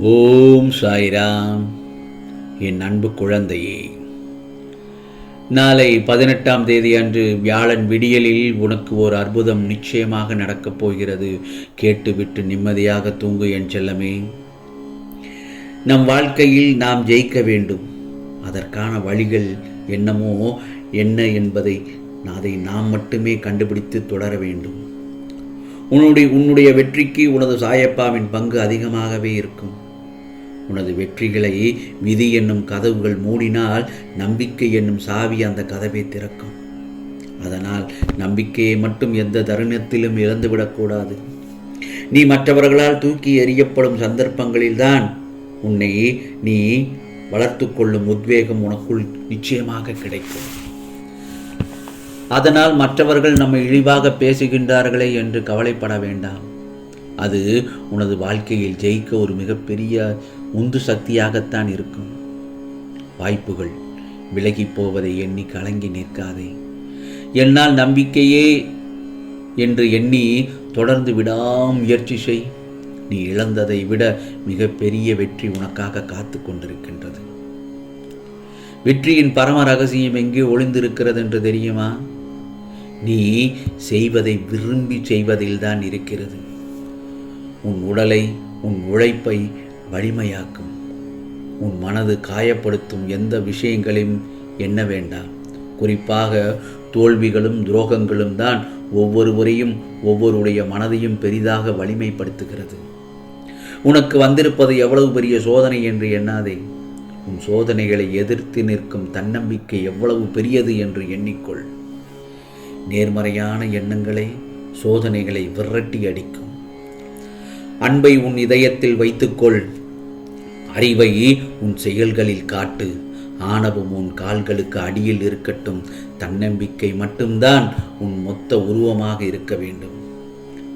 ஓம் சாய்ராம். என் அன்பு குழந்தையே நாளை பதினெட்டாம் தேதி அன்று வியாழன் விடியலில் உனக்கு ஒரு அற்புதம் நிச்சயமாக நடக்கப் போகிறது. கேட்டுவிட்டு நிம்மதியாக தூங்கு என் செல்லமே. நம் வாழ்க்கையில் நாம் ஜெயிக்க வேண்டும். அதற்கான வழிகள் என்னமோ என்ன என்பதை அதை நாம் மட்டுமே கண்டுபிடித்து தொடர வேண்டும். உன்னுடைய உன்னுடைய வெற்றிக்கு உனது சாயப்பாவின் பங்கு அதிகமாகவே இருக்கும். உனது வெற்றிகளை விதி என்னும் கதவுகள் மூடினால் நம்பிக்கை என்னும் சாவி அந்த கதவை திறக்கும். அதனால் நம்பிக்கையை மட்டும் எந்த தருணத்திலும் இழந்துவிடக்கூடாது. நீ மற்றவர்களால் தூக்கி எறியப்படும் சந்தர்ப்பங்களில்தான் உன்னை நீ வளர்த்து கொள்ளும் உத்வேகம் உனக்குள் நிச்சயமாக கிடைக்கும். அதனால் மற்றவர்கள் நம்மை இழிவாக பேசுகின்றார்களே என்று கவலைப்பட வேண்டாம். அது உனது வாழ்க்கையில் ஜெயிக்க ஒரு மிகப்பெரிய உந்து சக்தியாகத்தான் இருக்கும். வாய்ப்புகள் விலகி போவதை எண்ணி கலங்கி நிற்காதே. என்னால் நம்பிக்கையே என்று எண்ணி தொடர்ந்து விடாம் முயற்சி செய். நீ இழந்ததை விட மிகப்பெரிய வெற்றி உனக்காக காத்து கொண்டிருக்கின்றது. வெற்றியின் பரம ரகசியம் எங்கே ஒளிந்திருக்கிறது என்று தெரியுமா? நீ செய்வதை விரும்பி செய்வதில்தான் இருக்கிறது. உன் உடலை உன் உழைப்பை வலிமையாக்கும். உன் மனது காயப்படுத்தும் எந்த விஷயங்களையும் எண்ண வேண்டாம். குறிப்பாக தோல்விகளும் துரோகங்களும் தான் ஒவ்வொருவரையும் ஒவ்வொருடைய மனதையும் பெரிதாக வலிமைப்படுத்துகிறது. உனக்கு வந்திருப்பது எவ்வளவு பெரிய சோதனை என்று எண்ணாதே. உன் சோதனைகளை எதிர்த்து நிற்கும் தன்னம்பிக்கை எவ்வளவு பெரியது என்று எண்ணிக்கொள். நேர்மறையான எண்ணங்களை சோதனைகளை விரட்டி அடிக்கும். அன்பை உன் இதயத்தில் வைத்துக்கொள். அறிவை உன் செயல்களில் காட்டு. ஆணவம் உன் கால்களுக்கு அடியில் இருக்கட்டும். தன்னம்பிக்கை மட்டும்தான் உன் மொத்த உருவமாக இருக்க வேண்டும்.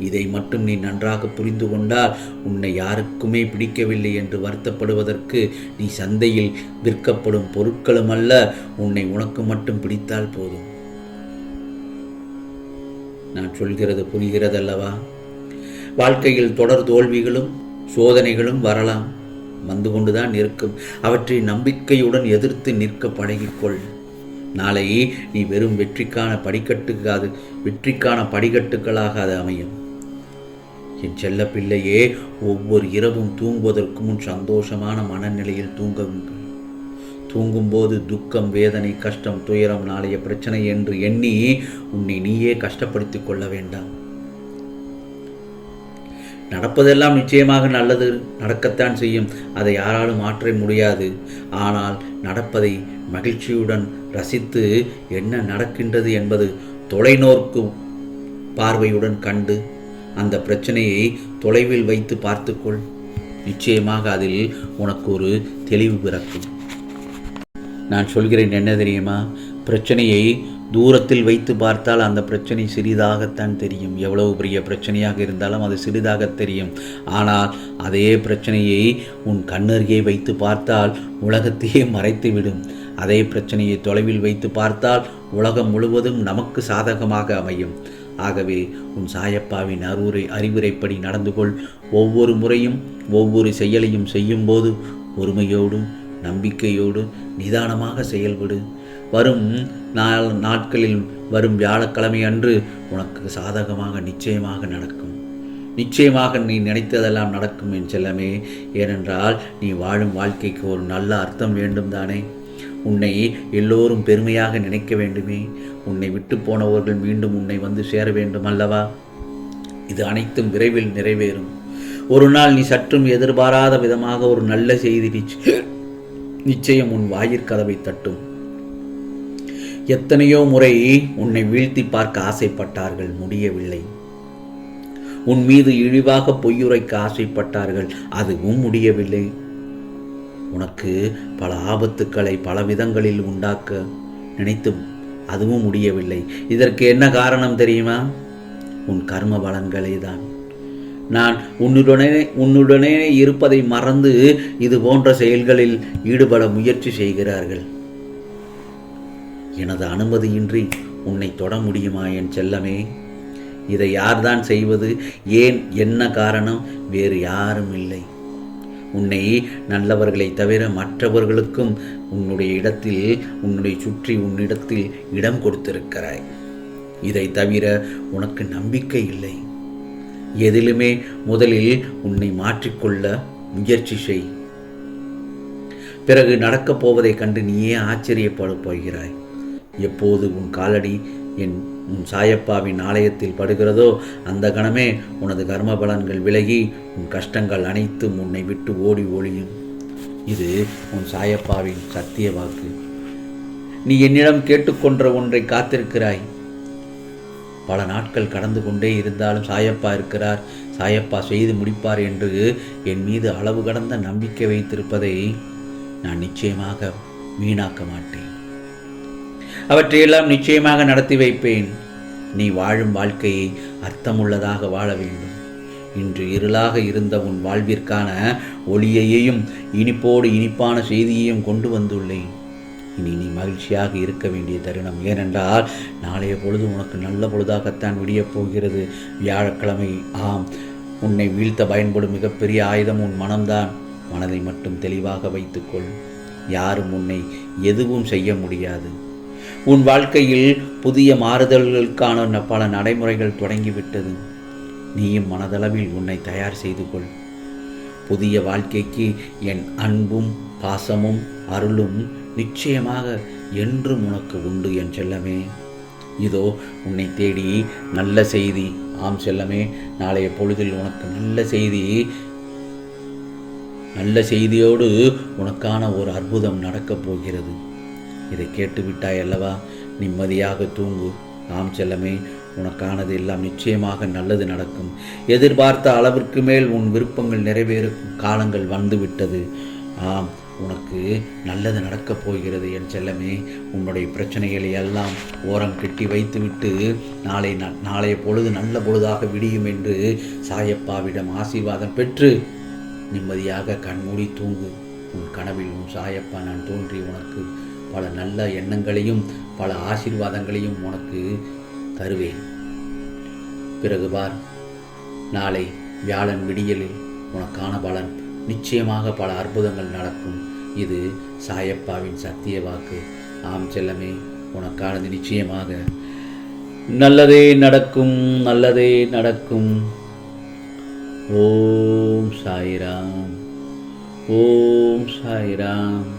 இதை மட்டும் நீ நன்றாக புரிந்து கொண்டால் உன்னை யாருக்குமே பிடிக்கவில்லை என்று வருத்தப்படுவதற்கு நீ சந்தையில் விற்கப்படும் பொருட்களும் அல்ல உன்னை உனக்கு மட்டும் பிடித்தால் போதும். நான் சொல்கிறது புரிகிறதல்லவா? வாழ்க்கையில் தொடர் தோல்விகளும் சோதனைகளும் வரலாம். வந்து கொண்டுதான் இருக்கும் அவற்றை நம்பிக்கையுடன் எதிர்த்து நிற்க பழகிக்கொள். நாளை நீ வெறும் வெற்றிக்கான படிக்கட்டுக்காது வெற்றிக்கான படிக்கட்டுகளாக அது அமையும். என் செல்ல பிள்ளையே ஒவ்வொரு இரவும் தூங்குவதற்கு முன் சந்தோஷமான மனநிலையில் தூங்குங்கள். தூங்கும்போது துக்கம் வேதனை கஷ்டம் துயரம் நாளைய பிரச்சனை என்று எண்ணி உன்னை நீயே கஷ்டப்படுத்திக் கொள்ள வேண்டாம். நடப்பதெல்லாம் நிச்சயமாக நல்லது நடக்கத்தான் செய்யும். அதை யாராலும் மாற்ற முடியாது. ஆனால் நடப்பதை மகிழ்ச்சியுடன் ரசித்து என்ன நடக்கின்றது என்பது தொலைநோக்கு பார்வையுடன் கண்டு அந்த பிரச்சனையை தொலைவில் வைத்து பார்த்துக்கொள். நிச்சயமாக அதில் உனக்கு ஒரு தெளிவு பிறக்கும். நான் சொல்கிறேன் என்ன தெரியுமா? பிரச்சனையை தூரத்தில் வைத்து பார்த்தால் அந்த பிரச்சனை சிறிதாகத்தான் தெரியும். எவ்வளவு பெரிய பிரச்சனையாக இருந்தாலும் அது சிறிதாக தெரியும். ஆனால் அதே பிரச்சனையை உன் கண்ணருகே வைத்து பார்த்தால் உலகத்தையே மறைத்துவிடும். அதே பிரச்சனையை தொலைவில் வைத்து பார்த்தால் உலகம் முழுவதும் நமக்கு சாதகமாக அமையும். ஆகவே உன் சாயப்பாவின் அறிவுரை அறிவுரைப்படி நடந்து கொள். ஒவ்வொரு முறையும் ஒவ்வொரு செயலையும் செய்யும்போது பொறுமையோடு நம்பிக்கையோடு நிதானமாக செயல்படு. வரும் நாள் நாட்களில் வரும் வியாழக்கிழமை அன்று உனக்கு சாதகமாக நிச்சயமாக நடக்கும். நிச்சயமாக நீ நினைத்ததெல்லாம் நடக்கும் என் செல்லமே. ஏனென்றால் நீ வாழும் வாழ்க்கைக்கு ஒரு நல்ல அர்த்தம் வேண்டும் தானே உன்னை எல்லோரும் பெருமையாக நினைக்க வேண்டுமே. உன்னை விட்டு போனவர்கள் மீண்டும் உன்னை வந்து சேர வேண்டும் அல்லவா? இது அனைத்தும் விரைவில் நிறைவேறும். ஒரு நாள் நீ சற்றும் எதிர்பாராத விதமாக ஒரு நல்ல செய்தி நிச்சயம் உன் வாயிற்கதவை தட்டும். எத்தனையோ முறை உன்னை வீழ்த்தி பார்க்க ஆசைப்பட்டார்கள் முடியவில்லை. உன் மீது இழிவாக பொய்யுரைக்க ஆசைப்பட்டார்கள் அதுவும் முடியவில்லை. உனக்கு பல ஆபத்துக்களை பல விதங்களில் உண்டாக்க நினைத்தும் அதுவும் முடியவில்லை. இதற்கு என்ன காரணம் தெரியுமா? உன் கர்ம பலன்களே தான். நான் உன்னுடனே உன்னுடனே இருப்பதை மறந்து இது போன்ற செயல்களில் ஈடுபட முயற்சி செய்கிறார்கள். எனது அனுமதியின்றி உன்னை தொட முடியுமா என் செல்லமே? இதை யார்தான் செய்வது? ஏன் என்ன காரணம்? வேறு யாரும் இல்லை. உன்னை நல்லவர்களை தவிர மற்றவர்களுக்கும் உன்னுடைய இடத்தில் உன்னுடைய சுற்றி உன்னிடத்தில் இடம் கொடுத்திருக்கிறாய். இதை தவிர உனக்கு நம்பிக்கை இல்லை. எதிலுமே முதலில் உன்னை மாற்றிக்கொள்ள முயற்சி செய். பிறகு நடக்கப் போவதைக் கண்டு நீயே ஆச்சரியப்பட போகிறாய். எப்போது உன் காலடி என் உன் சாயப்பாவின் ஆலயத்தில் படுகிறதோ அந்த கணமே உனது கர்ம பலன்கள் விலகி உன் கஷ்டங்கள் அனைத்தும் உன்னை விட்டு ஓடி ஒளியும். இது உன் சாயப்பாவின் சத்திய வாக்கு. நீ என்னிடம் கேட்டுக்கொன்ற ஒன்றை காத்திருக்கிறாய். பல நாட்கள் கடந்து கொண்டே இருந்தாலும் சாயப்பா இருக்கிறார். சாயப்பா செய்து முடிப்பார் என்று என் மீது அளவு கடந்த நம்பிக்கை வைத்திருப்பதை நான் நிச்சயமாக வீணாக்க மாட்டேன். அவற்றையெல்லாம் நிச்சயமாக நடத்தி வைப்பேன். நீ வாழும் வாழ்க்கையை அர்த்தமுள்ளதாக வாழ வேண்டும். இன்று இருளாக இருந்த உன் வாழ்விற்கான ஒளியையும் இனிப்போடு இனிப்பான செய்தியையும் கொண்டு வந்துள்ளேன். இனி நீ மகிழ்ச்சியாக இருக்க வேண்டிய தருணம் ஏனென்றால் நாளைய பொழுது உனக்கு நல்ல பொழுதாகத்தான் விடியப் போகிறது. வியாழக்கிழமை ஆம் உன்னை வீழ்த்த பயன்படும் மிகப்பெரிய ஆயுதம் உன் மனம்தான். மனதை மட்டும் தெளிவாக வைத்துக்கொள். யாரும் உன்னை எதுவும் செய்ய முடியாது. உன் வாழ்க்கையில் புதிய மாறுதல்களுக்கான பல நடைமுறைகள் தொடங்கிவிட்டது. நீயும் மனதளவில் உன்னை தயார் செய்து கொள். புதிய வாழ்க்கைக்கு என் அன்பும் பாசமும் அருளும் நிச்சயமாக என்றும் உனக்கு உண்டு என் செல்லமே. இதோ உன்னை தேடி நல்ல செய்தி. ஆம் செல்லமே நாளைய பொழுதில் உனக்கு நல்ல செய்தி. நல்ல செய்தியோடு உனக்கான ஒரு அற்புதம் நடக்கப் போகிறது. இதை கேட்டு விட்டாய் அல்லவா? நிம்மதியாக தூங்கு. நாம் செல்லமே உனக்கானது எல்லாம் நிச்சயமாக நல்லது நடக்கும். எதிர்பார்த்த அளவிற்கு மேல் உன் விருப்பங்கள் நிறைவேறும். காலங்கள் வந்துவிட்டது. ஆம் உனக்கு நல்லது நடக்கப் போகிறது என் செல்லமே. உன்னுடைய பிரச்சனைகளை எல்லாம் ஓரம் கட்டி வைத்துவிட்டு நாளை நாளைய பொழுது நல்ல பொழுதாக விடியும் என்று சாயப்பாவிடம் ஆசீர்வாதம் பெற்று நிம்மதியாக கண்மூடி தூங்கு. உன் கனவில் உன் சாயப்பா நான் தோன்றி உனக்கு பல நல்ல எண்ணங்களையும் பல ஆசீர்வாதங்களையும் உனக்கு தருவேன். பிறகு பார் நாளை வியாழன் விடியலில் உனக்கான பலன். நிச்சயமாக பல அற்புதங்கள் நடக்கும். இது சாயப்பாவின் சத்திய வாக்கு. ஆம் செல்லமே உனக்கானது நிச்சயமாக. நல்லதே நடக்கும் நல்லதே நடக்கும். ஓம் சாய்ராம் ஓம் சாய்ராம்.